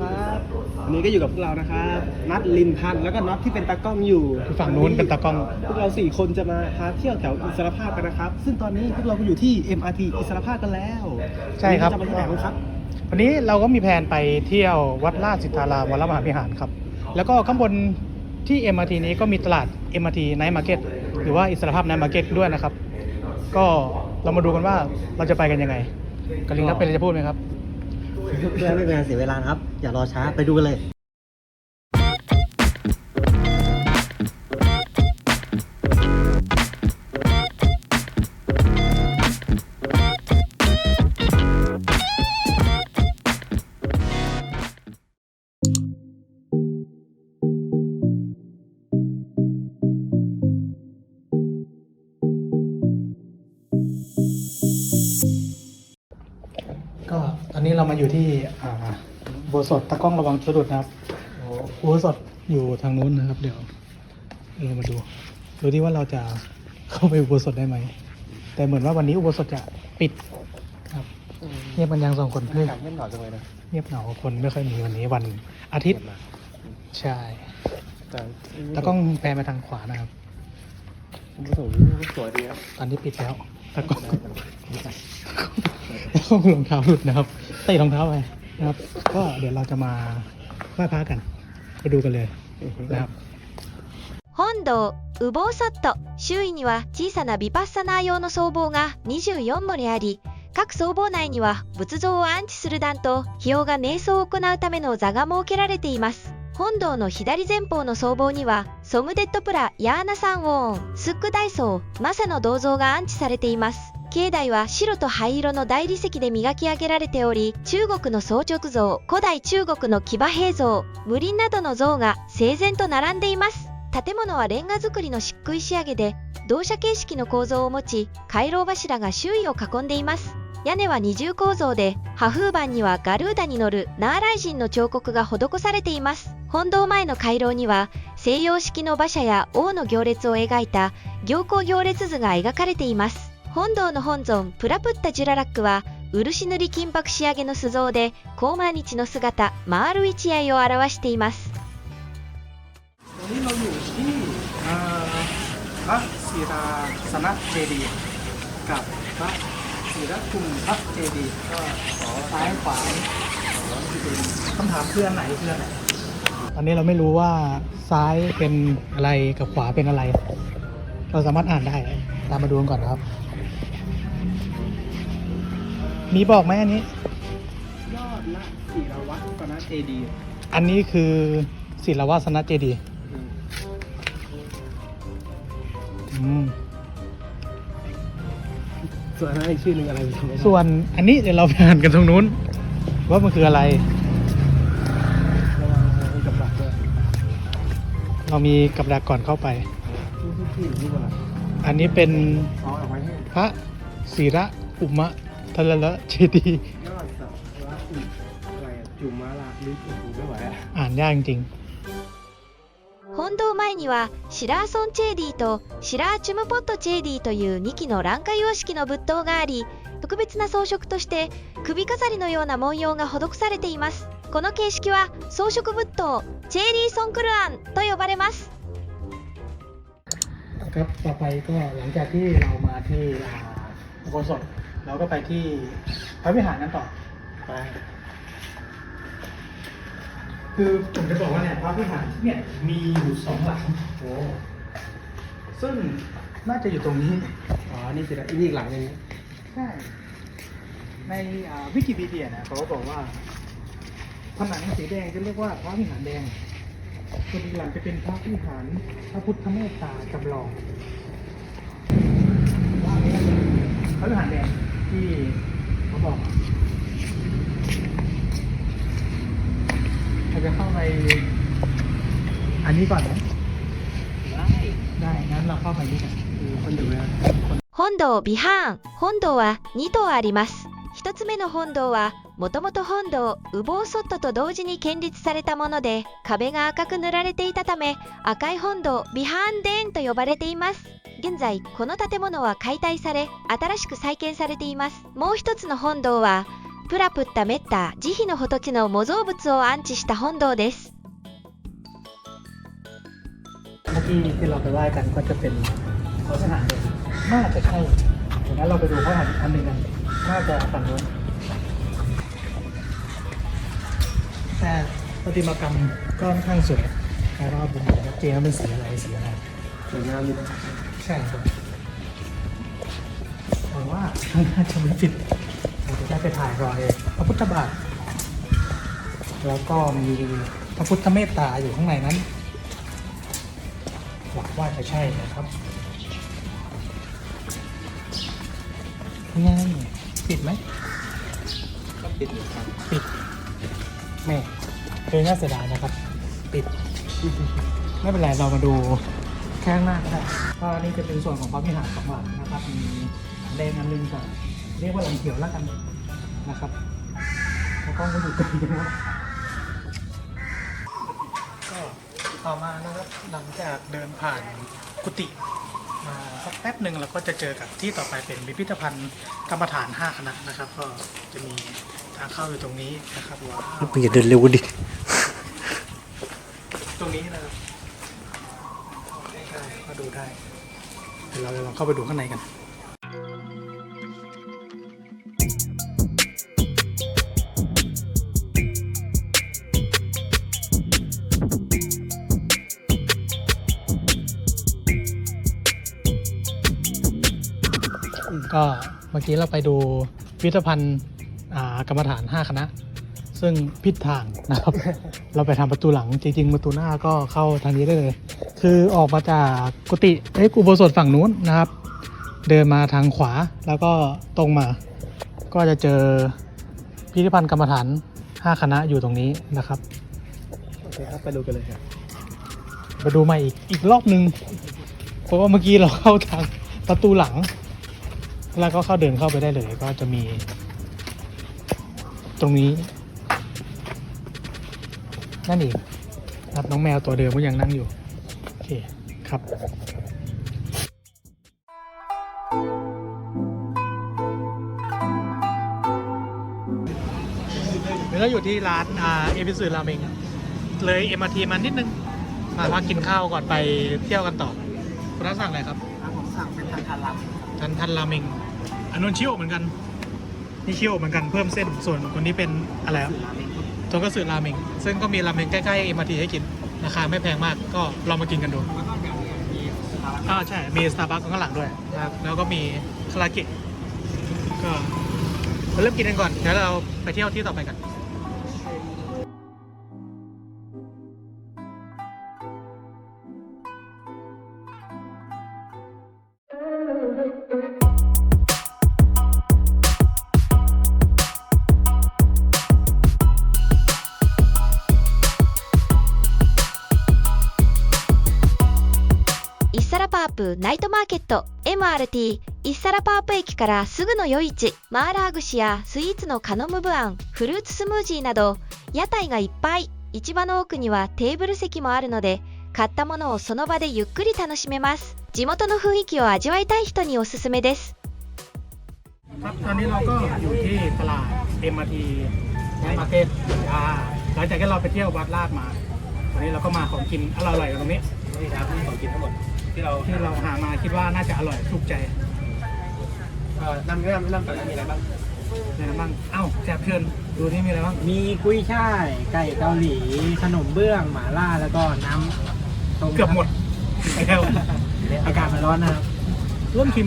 ครับวันนี้ก็อยู่กับพวกเรานะครับนัดลินทันแล้วก็น็อตที่เป็นตากล้องอยู่ฝั่งนู้นเป็นตากล้อง พวกเราสี่คนจะมาพาเที่ยวแถวอิสรภาพกันนะครับ ซึ่งตอนนี้พวกเราก็อยู่ที่ MRT อิสรภาพกันแล้วใช่ครับ วันนี้จะมาที่ไหนบ้างครับ วันนี้เราก็มีแผนไปเที่ยววัดราชสิทธารามวรมหาวิหารครับ แล้วก็ข้างบนที่ MRT นี้ก็มีตลาด MRT Night Market หรือว่าอิสรภาพ Night Market ด้วยนะครับ ก็เรามาดูกันว่าเราจะไปกันยังไงกลินครับเป็นอะไรจะพูดไหมครับ เพื่อไม่เป็นการเสียเวลานะครับ อย่ารอช้าไปดูกันเลย นนี้เรามาอยู่ที่อ่าอุโบสถตะกล้องระวังสะดุดนะครับอุโบสถอยู่ทางนู้นนะครับ เดี๋ยวเรามาดูดูที่ว่าเราจะเข้าไปอุโบสถได้ไหม แต่เหมือนว่าวันนี้อุโบสถจะปิดครับเงียบกันยังสองคนเพื่อนเล่นหน่อยจังเลยนะเงียบเหงาคนไม่ค่อยมีวันนี้วันอาทิตย์ ใช่แต่ตะกล้องแปลมาทางขวานะครับ ผมสวยสวยดีครับ ตอนนี้ปิดแล้วตะกล้องตะกล้องรองเท้าหลุดนะครับเตะรองเท้าไปนะครับ ก็เดี๋ยวเราจะมาไหว้พระกัน ไปดูกันเลยนะครับ 本堂ウボーソット周囲には小さなビパッサナー用の僧帽が24もりあり各僧帽内には仏像を安置する段と費用が瞑想を行うための座が設けられています 本堂の左前方の僧帽にはソムデッドプラヤーナサンウォーンスック大僧マサの銅像が安置されています。境内は白と灰色の大理石で磨き上げられており中国の装直像古代中国の騎馬兵像無林などの像が整然と並んでいます。建物はレンガ造りの漆喰仕上げで同社形式の構造を持ち回廊柱が周囲を囲んでいます。屋根は二重構造で破風板にはガルーダに乗るナーライ人の彫刻が施されています。本堂前の回廊には西洋式の馬車や王の行列を描いた行幸行列図が描かれています。本堂の本尊プラプッタジュララックは漆塗り金箔仕上げの鈴像で高満日の姿マール一愛を表しています。 อนนี้เราอยู่ที่อ่าพระศิราสนะเจดีย์กับพระศิรคุมพระเจดีย์ก็ขอซ้ายขวาคำถามคืออันไหนคืออันไหนตอนนี้เราไม่รู้ว่าซ้ายเป็นอะไรกับขวาเป็นอะไร เราสามารถอ่านได้ ตามมาดูกันก่อนนะครับ มีบอกไหมอันนี้ ยอดละศิรวัตรกนะเจดีย์อันนี้คือศิลวาสนะเจดีย์อืม ส่วนอันนั้นอีกชื่อหนึ่งอะไรผมจำไม่ได้ส่วนอันนี้เดี๋ยวเราไปอ่านกันตรงนู้น ว่ามันคืออะไร ระวังกับดักด้วยเรามีกับดักก่อนเข้าไป ชื่อชื่อที่ว่าอันนี้เป็นอ๋อเอาไว้ให้พระศิระอุมะทลละเจดีย์ยอดสักละอุอะไรอะจุมาลาลิโอ้โหไม่ไหวอะอ่านยากจริง 本堂前にはシラーソンチェーディとシラーチュムポットチェーディという2基の欄下様式の仏塔があり特別な装飾として首飾りのような文様が施されていますこの形式は装飾仏塔チェーリーソンクルアンと呼ばれます ๆ ครับต่อไปก็หลังจากที่เรามาที่อ่าอุโบสถเราก็ไปที่พระวิหารกันต่อ ไป คือผมจะบอกว่าเนี่ยพระวิหารเนี่ยมีอยู่สองหลังโอ้ซึ่งน่าจะอยู่ตรงนี้ อ๋อ นี่สินะนี่อีกหลังหนึงใช่ในอ่าวิกิพีเดียนะเขาก็บอกว่าผนังสีแดงจะเรียกว่าพระวิหารแดงส่วนอีกหลังจะเป็นพระวิหารพระพุทธเมตตาจำลองว่าอันนี้พระวิหารแดงที่เขาบอก จะเข้าไปอันนี้ก่อนไหมได้ได้งั้นเราเข้าไปนี่กัน คือคนอยู่นะ 本堂ビハーン本堂は2棟あります1つ目の本堂はもともと本堂ウボーソットと同時に建立されたもので壁が赤く塗られていたため赤い本堂ビハーンデーンと呼ばれています現在この建物は解体され新しく再建されていますもう一つの本堂は プラプッタメッタ慈悲の仏の模造物を安置した本堂です เมื่อกี้ที่เราไปไหว้กันก็จะเป็นพระสถานเลยน่าจะใช่เดี๋ยวนั้นเราไปดูพระสถานอีกอันหนึ่งกันน่าจะฝั่งนู้นแต่ประติมากรรมก็ค่อนข้างสวยแล้วก็ผมบอกชัดเจนว่าเป็นสีอะไรสีอะไร สวยงามอยู่นะ ใช่ครับแต่ว่าน่าจะไม่ผิด เราจะได้ไปถ่ายรอยพระพุทธบาท แล้วก็มีพระพุทธเมตตาอยู่ข้างในนั้นหวังว่าจะใช่นะครับนี่ไงปิดไหมก็ปิดอยู่ครับปิดแม่เคยน่าเสียดายนะครับ ปิด ไม่เป็นไรเรามาดูแค่ข้างหน้าก็ได้ก็นี่จะเป็นส่วนของพระวิหารสองหลังนะครับ มีแดงอันหนึงกับเรียกว่าหลังเขียวแล้วกัน นะครับแล้วก็มาดูกันนะก็ต่อมานะครับหลังจากเดินผ่านกุฏิมาสักแป๊บหนึ่งเราก็จะเจอกับที่ต่อไปเป็นพิพิธภัณฑ์กรรมฐาน5คณะนะครับ ก็จะมีทางเข้าอยู่ตรงนี้นะครับว้าวมึงอย่าเดินเร็วดิตรงนี้นะครับใกล้ๆก็ดูได้เดี๋ยวเราจะลองเข้าไปดูข้างในกัน ก็เมื่อกี้เราไปดูพิพิธภัณฑ์อ่ากรรมฐาน 5 คณะ ซึ่งผิดทางนะครับ เราไปทางประตูหลังจริงๆประตูหน้าก็เข้าทางนี้ได้เลย คือออกมาจากกุฏิเอ้ยอุโบสถฝั่งนู้นนะครับ เดินมาทางขวาแล้วก็ตรงมา ก็จะเจอพิพิธภัณฑ์กรรมฐาน 5 คณะอยู่ตรงนี้นะครับโอเคครับไปดูกันเลยครับมาดูใหม่อีกอีกรอบนึงเพราะว่าเมื่อกี้เราเข้าทางประตูหลัง แล้วก็เข้าเดินเข้าไปได้เลย ก็จะมี ตรงนี้ นั่นเองครับน้องแมวตัวเดิมก็ยังนั่งอยู่ โอเคครับนี่เราอยู่ที่ร้านอ่าเอพิสือราเมงเลยเอ็มอาทีมานิดนึง มาพักกินข้าวก่อนไปเที่ยวกันต่อ คุณนัทสั่งอะไรครับผมสั่งเป็นทานทานรามทันทันราเมง อันนู้นชิโอเหมือนกัน นี่ชิโอเหมือนกันเพิ่มเส้น ส่วนคนนี้เป็นอะไรครับรามเองโทกัสึราเมง ซึ่งก็มีราเมงใกล้ๆเอ็มอาทีให้กิน ราคาไม่แพงมาก ก็ลองมากินกันดูแล้วก็แบบมีสตาร์บัคอ่าใช่ มีสตาร์บัคข้างหลังด้วยนะครับ แล้วก็มีคาราเกะ ก็เราเริ่มกินกันก่อน เดี๋ยวเราไปเที่ยวที่ต่อไปกัน プナイトマーケット MRT イッサラパープ駅からすぐの夜市マーラー串やスイーツのカノムブアンフルーツスムージーなど屋台がいっぱい市場の奥にはテーブル席もあるので買ったものをその場でゆっくり楽しめます地元の雰囲気を味わいたい人におすすめです ครับตอนนี้เราก็อยู่ที่ตลาด MRT มาร์เก็ตอ่าหลังจากที่เราไปเที่ยววัดลาดมาวันนี้เราก็มาของกินอร่อยๆกันตรงนี้ นี่ครับนี่ของกินทั้งหมด ที่เราที่เราหามาคิดว่าน่าจะอร่อยถูกใจเอ่อนำเรื่องเรื่องก่อนนะมีอะไรบ้าง อะไรบ้างเอ้าแจบเชิญดูนี่มีอะไรบ้างมีกุ้ยช่าย ไก่เกาหลี ขนมเบื้อง หม่าล่า แล้วก็น้ำต้มเกือบหมดไปแล้วอากาศมันร้อนนะครับ เริ่มชิม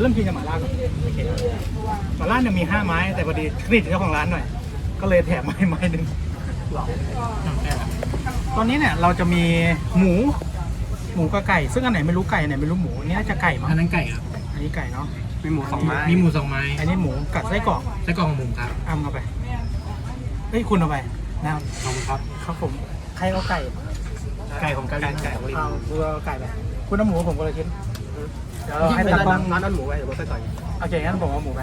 เริ่มชิมจากหม่าล่าก่อนโอเคหม่าล่าเนี่ยมีห้าไม้แต่พอดีคลิกเจ้าของร้านหน่อย ก็เลยแถมไม้ไม้หนึ่งตอนนี้เนี่ยเราจะมีหมู หมูกับไก่ ซึ่งอันไหนไม่รู้ไก่อันไหนไม่รู้หมูอันนี้น่าจะไก่มั้งอันนั้นไก่ครับอันนี้ไก่เนาะมีหมูสองไม้มีหมูสองไม้อันนี้หมูกัดไส้กรอกไส้กรอกของหมูครับอ้ำเอาไปเฮ้ยคุณเอาไปนะครับขอบคุณครับครับผมใครเอาไก่ ไก่ของเกาหลีไก่ของลิงเอาดูเอาไก่ไปคุณเอาหมูผมคนละชิ้นเดี๋ยวเราให้ให้ตาตากล้ล้อองงน้อนหมูไว้เดี๋ยวผมใส่ต่อยโอเคงั้นผมเอาหมูไป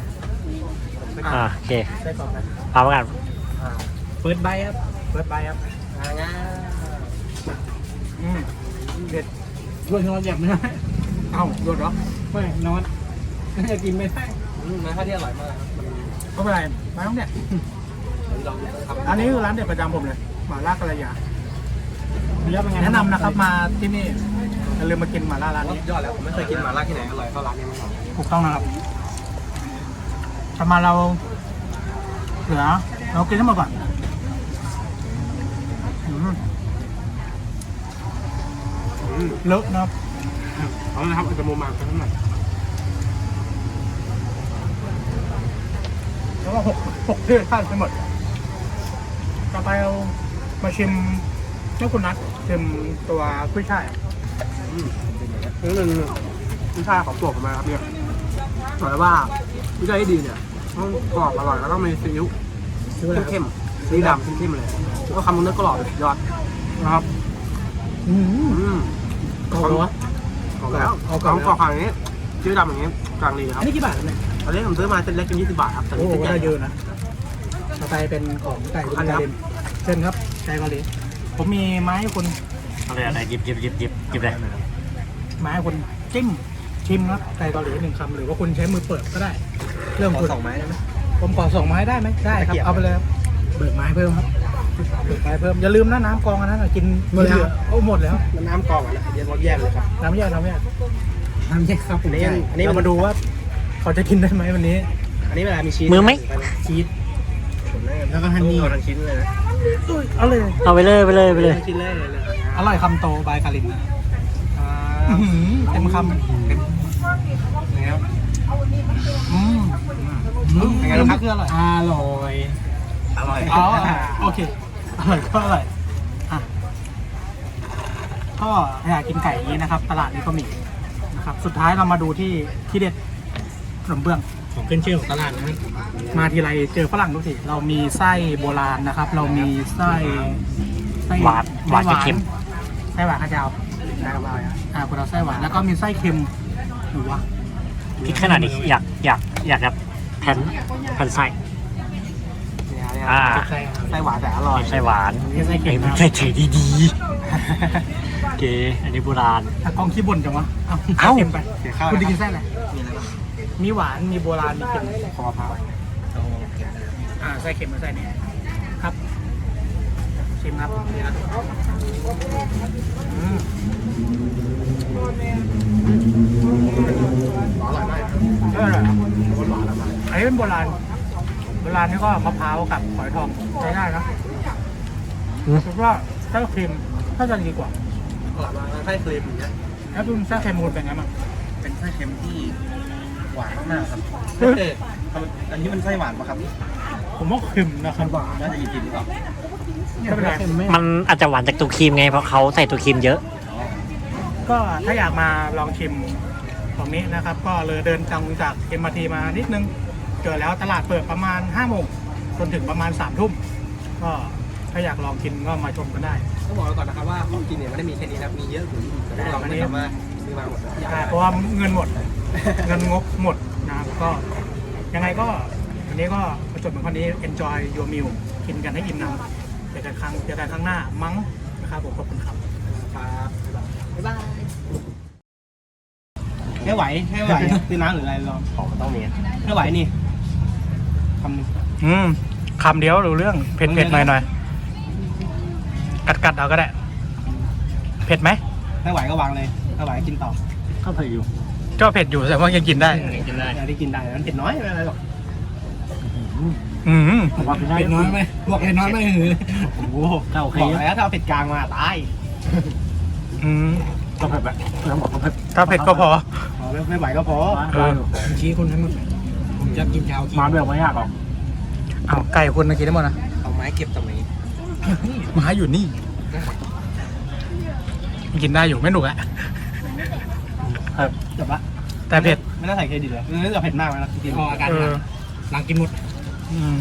อ่าโอเคไส้กรอกไปเอามากันอ่าเปิดใบครับเปิดไปครับอ่างั้นอืมเด็ด รวนนอนหยับไม่ได้เอ้าโดดเหรอไม่นอนน่าจะกินไม่ได้อืมนะถ้าที่อร่อยมากครับมันไม่เป็นไรไม่ต้องเนี่ยอันนี้คือร้านเด็ดประจำผมเลยหม่าล่ากระยาเนื้อเป็นไงแนะนำนะครับมาที่นี่อย่าลืมมากินหม่าล่าร้านนี้ยอดแล้วผมไม่เคยกินหมาล่าที่ไหนอร่อยเท่าร้านนี้มาก่อนถูกต้องนะครับประมาณเราเหลือเรากินทั้งหมดก่อน เลอะนะครับเอาละครับอุตโมมากันทั้งหมดแล้วก็หกหกเดือนท่านทั้งหมด ต่อไปเรามาชิมเจ้าคุณนัทชิมตัวกุ้ยช่ายนี่เป็นวิชาของตัวผมมาครับเนี่ยบอกเลยว่าวิชาที่ดีเนี่ยต้องกรอบอร่อยแล้วต้องมีซีอิ๊วเข้มๆสีดำเข้มๆเลยแล้วก็คำนึงก็กรอบสุดยอดนะครับ อืม กรอบวะกรอบแล้วเอากกรรออบบแล้วกรอบขนาดนี้ชื่อดำอย่างนี้กลางดีคอัรันบนี้กี่บาทเนี่ยตอนนี้ผมซื้อมาเส้นเล็กเป็น20บาทครับแต่โอ้นี่โหเส้นใหญ่ได้เยอะนะต่อไปเป็นของไก่คุณอันนี้กาครับลินเชิญครับไก่เกาหลีผมมีไม้ให้คุณอะไรอะไรหยิบหยิบหยิบหยิบหยิบเลยไม้ให้คุณจิ้มชิมครับไก่เกาหลีหนึ่งคำหรือว่าคุณใช้มือเปิดก็ได้ เรื่องคุณสองไม้ได้ไหมผมขอสองไม้ได้ไหมได้ครับเอาไปเลยครับเบิกไม้เพิ่มครับเบิก ไม้เพิ่มอย่าลืมนะน้ำกองอันนั้นน่ะกินหมดแล้วเหลือโอ้หมดแล้ว น้ำกรองอะนะเดี๋ยวรสแยกเลยครับ น้ำแยกน้ำแยกน้ำแยกครับผมอันนี้ใช่อันนี้เรามันมาดูว่า เขาจะกินได้ไหมวันนี้อันนี้เวลามีชีสมือไหม ชีสแล้วก็ฮันนี่เอาทั้งชิ้นเลยนะอุ้ยเอาเลย เอาไปเลยไปเลยไปเลย ทั้งชิ้นเลยเลยเลยอร่อยคำโตบายคารินนะอ่าอื้อหือเต็มคำนะครับอืมเป็นไงบ้างครับคืออร่อย อร่อย อร่อย อ๋อ โอเค อร่อยก็อร่อยอะก็อยากกินไก่อย่างนี้นะครับ ตลาดนี้ก็มีนะครับ สุดท้ายเรามาดูที่ที่เด็ดขนมเบื้อง ของขึ้นชื่อของตลาดนะมาทีไรเจอฝรั่งทุกทีเรามีไส้โบราณนะครับ เรามีไส้ไส้หวานหวานจะเค็ม ไส้หวานข้าวเจ้าได้ครับได้ครับอ่าคุณเอาไส้หวานแล้วก็มีไส้เค็มหรือวะพริกขนาดนี้อยากอยากอยากจะแผ่นแผ่นไส้ เนี่ยเนี่ยอ่า ไส้ครับไส้หวานแต่อร่อยไส้หวานนี่ไส้เค็ไอ้มมันนะใส่ถือดีๆ โอเค อันนี้โบราณ ถ้ากล้องขี้บ่นจังวะเอาเอ้า เค็มไปเสียข้าวคุณจะนะกินครับไส้อะไรมีอะไรบ้างมีหวานมีโบราณมีเค็มคอมะพร้าวอ่าไส้เค็มกับไส้นี้ครับชิมครับอืมอร่อยมากเอออร่อยครับหวานอร่อยมากอันนี้เป็นโบราณ โบราณนี่ก็มะพร้าวกับหอยทองใช้ได้นะอืม คิดว่าไส้ครีมน่าจะดีกว่าอร่อยมากไส้ครีมอย่างเงี้ยแล้วดูไส้เค็มมูลเป็นไงบ้างเป็นไส้เค็มที่หวานมากครับเฮ้ยเอ๊ะอันนี้มันไส้หวานปะครับผมว่าเค็มนะครับน่าจะกินๆหรือเปล่าไม่เป็นไรเค็มไหมมันอาจจะหวานจากตัวครีมไงเพราะเขาใส่ตัวครีมเยอะ ก็ถ้าอยากมาลองชิมตรงนี้นะครับ ก็เลยเดินจังจากเอ็มทีมานิดนึง เจอแล้วตลาดเปิดประมาณ5้าโมงจนถึงประมาณ3ามทุ่มก็ถ้าอยากลองกินก็มาชมกันได้ ต้องบอกไว้ก่อนนะครับว่าของกินเนี่ยไม่ได้มีแค่นี้นะมีเยอะกว่านี้อีกแต่เราไม่สามารถซื้อมาหมดทุกอย่างใช่เพราะว่าเงินหมด เงินงบหมดนะครับก็ยังไงก็วันนี้ก็ประจบเหมือนคนนี้ enjoy your meal กินกันให้อิ่มหนำเจอกันครั้งเจอกันครั้งหน้ามั้งนะครับผมขอบคุณครับ ครับบ๊ายบายไม่ไหวไม่ไหว ซื้อน้ำหรืออะไรลองของมันต้องมีไม่ไหวนี่ ทำอืมคำเดียวรู้เรื่องเผ็ดเผ็ดหน่อยหน่อยกัดกัดเอาก็ได้ เผ็ดไหมไม่ไหวก็วางเลยไม่ไหวก็กินต่อก็เผยอยู่ก็เผ็ดอยู่แต่ว่ายังกินได้ กินได้อันนี้กินได้มันเผ็ดน้อยไม่เป็นไรหรอกอืมผมว่ากินได้เผ็ดน้อยไหมบอกเผ็ดน้อยไหมเออโอ้โหก็โอเคบอกแล้วถ้าเอาเผ็ดกลางมาตายอืมก็เผ็ดแบบแล้วบอกว่าเผ็ดถ้าเผ็ดก็พอพอไม่ไม่ไหวก็พอ เออ ชี้คุณให้หมด ผมจะกินชาวกินมาแบบไม่ยากหรอกเอาไก่คุณมากินได้หมดนะเอาไม้เก็บตรงนี้หมาอยู่นี่กินได้อยู่ไม่หนุกอะจบละแต่เผ็ดไม่น่าใส่เครดิตเลยนี่จะเผ็ดมากเลยนะจริงออกอาการเออหลังกินหมดอืม